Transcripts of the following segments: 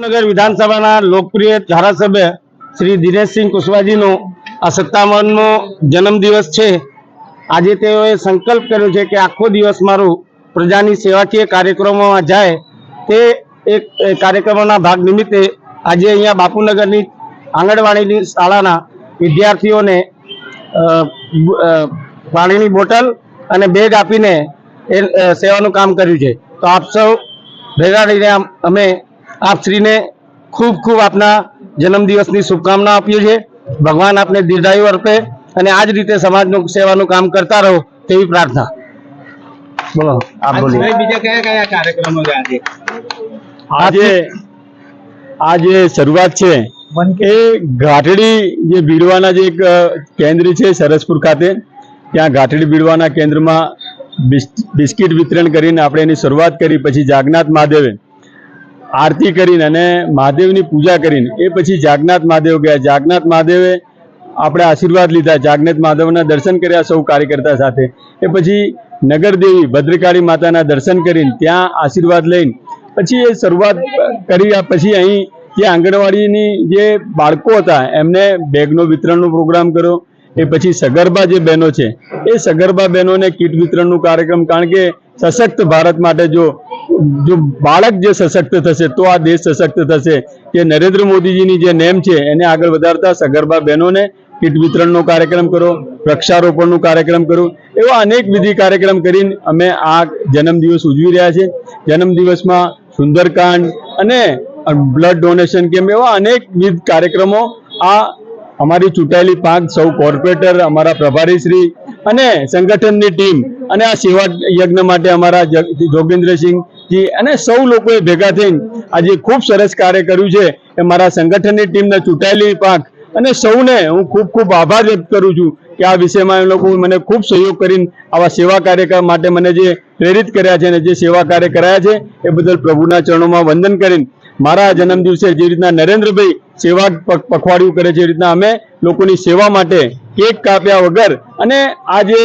નગર વિધાનસભાના લોકપ્રિય ધારાસભ્ય શ્રી દિનેશસિંહ કુશવાજીનો આ સત્તાવનમો જન્મદિવસ છે. આજે તેઓએ સંકલ્પ કર્યો છે કે આખો દિવસ મારું પ્રજાની સેવાકીય કાર્યક્રમોમાં જાય. તે એક કાર્યક્રમોના ભાગ નિમિત્તે આજે અહીંયા બાપુનગરની આંગણવાડીની શાળાના વિદ્યાર્થીઓને પાણીની બોટલ અને બેગ આપીને એ સેવાનું કામ કર્યું છે. તો આપ સૌ ભેગા રહીને આમ- અમે આપશ્રીને ખૂબ ખૂબ આપના જન્મદિવસની શુભકામના આપીએ છીએ. ભગવાન આપને દીર્ઘાયુ અર્પે અને આ જ રીતે સમાજનું સેવાનું કામ કરતા રહો તેવી પ્રાર્થના. બોલો આપ બોલો બીજા કયા કયા કાર્યક્રમો આજે? આજે આજે શરૂઆત છે એ ઘાટડી જે ભીડવાના જે એક કેન્દ્ર છે સરસપુર ખાતે ત્યાં ઘાટડી ભીડવાના કેન્દ્રમાં બિસ્ક- બિસ્કિટ વિતરણ કરીને આપણે એની શરૂઆત કરી પછી જાગનાથ મહાદેવે આરતી કરીને અને મહાદેવની પૂજા કરીને, એ પછી જાગનાથ મહાદેવ ગયા. જાગનાથ મહાદેવે આપણે આશીર્વાદ લીધા. જાગનાથ મહાદેવના દર્શન કર્યા, સૌ કાર્યકર્તા સાથે. એ પછી નગરદેવી ભદ્રકાળી માતાના દર્શન કરીને ત્યાં આશીર્વાદ લઈને, પછી એ શરૂઆત કરી પછી અહીં જે આંગણવાડીની જે બાળકો હતા, એમને બેગનો વિતરણનો પ્રોગ્રામ કર્યો. એ પછી સગર્ભા જે બહેનો છે, એ સગર્ભા બહેનોને કીટ વિતરણનું કાર્યક્રમ, કારણ કે સશક્ત ભારત માટે જો જો બાળક જે સશક્ત થશે, તો આ દેશ સશક્ત થશે. કે નરેન્દ્ર મોદીજીની જે નેમ છે, એને આગળ વધારતા સગર્ભા બહેનોને કીટ વિતરણનો કાર્યક્રમ કરો, વૃક્ષારોપણનું કાર્યક્રમ કરો. એવા અનેક વિધિ કાર્યક્રમ કરીને અમે આ જન્મદિવસ ઉજવી રહ્યા છે જન્મદિવસમાં સુંદરકાંડ અને બ્લડ ડોનેશન કેમ્પ એવા અનેકવિધ કાર્યક્રમો આ અમારી ચૂંટાયેલી પાંચ સૌ કોર્પોરેટર, અમારા પ્રભારીશ્રી અને સંગઠનની ટીમ અને આ સેવા યજ્ઞ માટે અમારા જોગેન્દ્રસિંહજી અને સૌ લોકોએ ભેગા થઈને આજે ખૂબ સરસ કાર્ય કર્યું છે એ મારા સંગઠનની ટીમને ચૂંટાયેલી પાંખ અને સૌને હું ખૂબ ખૂબ આભાર વ્યક્ત કરું છું કે આ વિષયમાં એ લોકો મને ખૂબ સહયોગ કરીને આવા સેવા કાર્ય માટે મને જે પ્રેરિત કર્યા છે અને જે સેવા કાર્ય કરાયા છે એ બદલ પ્રભુના ચરણોમાં વંદન કરીને મારા જન્મ દિવસે જે રીતના નરેન્દ્રભાઈ સેવા પખવાડિયું કરે છે, એ રીતના અમે લોકોની સેવા માટે કેક કાપ્યા વગર અને આ જે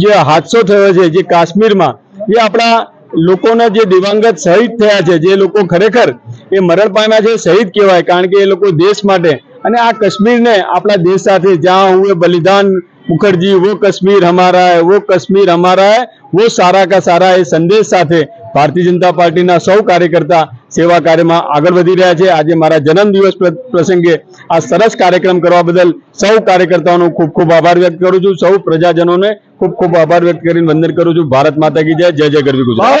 જે હાદસો થયો છે, જે કાશ્મીરમાં, એ આપણા લોકોના જે દિવંગત શહીદ થયા છે, જે લોકો ખરેખર એ મરણ પામ્યા છે, શહીદ કહેવાય, કારણ કે એ લોકો દેશ માટે અને આ કાશ્મીરને આપણા દેશ સાથે, જ્યાં હું બલિદાન મુખર્જી, વો કશ્મીર હમારા હૈ, વો કાશ્મીર હમારા હૈ, વો સારા કા સારા એ સંદેશ સાથે ભારતીય જનતા પાર્ટીના સૌ કાર્યકર્તા સેવા કાર્યમાં આગળ વધી રહ્યા છે. આજે મારા જન્મદિવસ પ્રસંગે આ સરસ કાર્યક્રમ કરવા બદલ સૌ કાર્યકર્તાઓનો ખૂબ ખૂબ આભાર વ્યક્ત કરું છું. સૌ પ્રજાજનોને ખૂબ ખૂબ આભાર વ્યક્ત કરીને વંદન કરું છું. ભારત માતા કી જય. જય જય ગરવી ગુજરાત.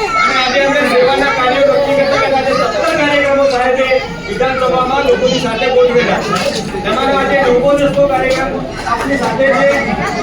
થાય વિધાનસભામાં લોકોની સાથે ગોઠવેલા તમારા માટે લોકોનો શું કાર્યક્રમ આપની સાથે છે.